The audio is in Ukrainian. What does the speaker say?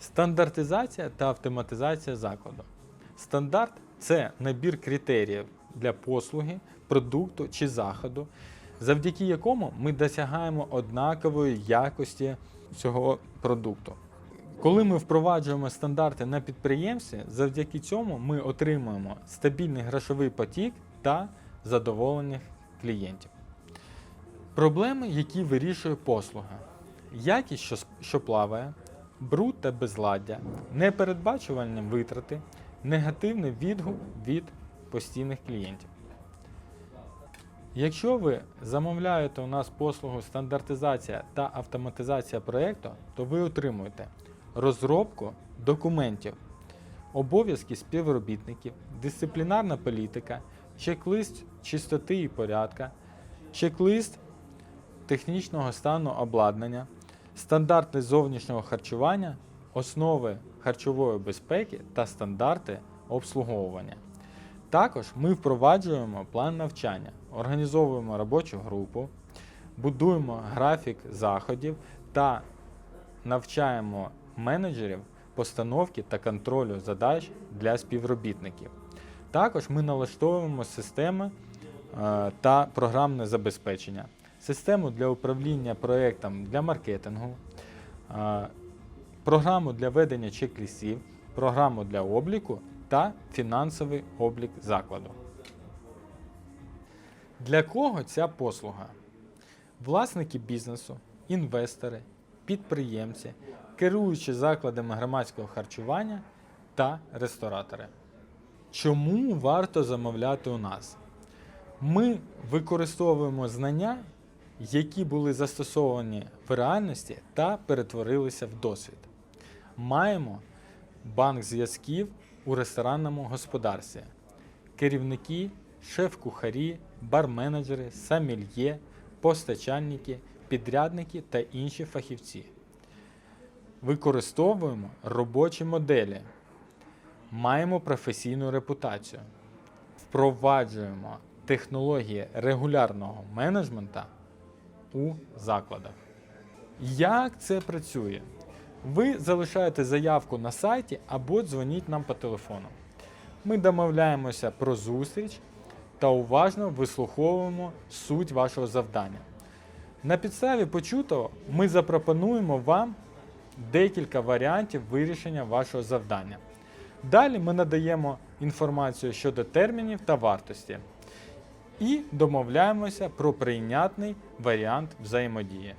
Стандартизація та автоматизація закладу. Стандарт це набір критеріїв для послуги, продукту чи заходу, завдяки якому ми досягаємо однакової якості цього продукту. Коли ми впроваджуємо стандарти на підприємстві, завдяки цьому ми отримуємо стабільний грошовий потік та задоволених клієнтів. Проблеми, які вирішує послуга. Якість, що, плаває, бруд та безладдя, непередбачувальні витрати, негативний відгук від постійних клієнтів. Якщо ви замовляєте у нас послугу стандартизація та автоматизація проєкту, то ви отримуєте розробку документів, обов'язки співробітників, дисциплінарна політика, чек-лист чистоти і порядка, чек-лист технічного стану обладнання, стандарти зовнішнього харчування, основи харчової безпеки та стандарти обслуговування. Також ми впроваджуємо план навчання, організовуємо робочу групу, будуємо графік заходів та навчаємо менеджерів постановки та контролю задач для співробітників. Також ми налаштовуємо системи е, та програмне забезпечення, систему для управління проєктом для маркетингу, програму для ведення чек-лістів, програму для обліку та фінансовий облік закладу. Для кого ця послуга? Власники бізнесу, інвестори, підприємці, керуючі закладами громадського харчування та ресторатори. Чому варто замовляти у нас? Ми використовуємо знання, які були застосовані в реальності та перетворилися в досвід. Маємо банк зв'язків у ресторанному господарстві, керівники, шеф-кухарі, бар-менеджери, самільє, постачальники, підрядники та інші фахівці. Використовуємо робочі моделі, маємо професійну репутацію, впроваджуємо технології регулярного менеджмента у закладах. Як це працює? Ви залишаєте заявку на сайті або дзвоніть нам по телефону. Ми домовляємося про зустріч та уважно вислуховуємо суть вашого завдання. На підставі почутого ми запропонуємо вам декілька варіантів вирішення вашого завдання. Далі ми надаємо інформацію щодо термінів та вартості і домовляємося про прийнятний варіант взаємодії.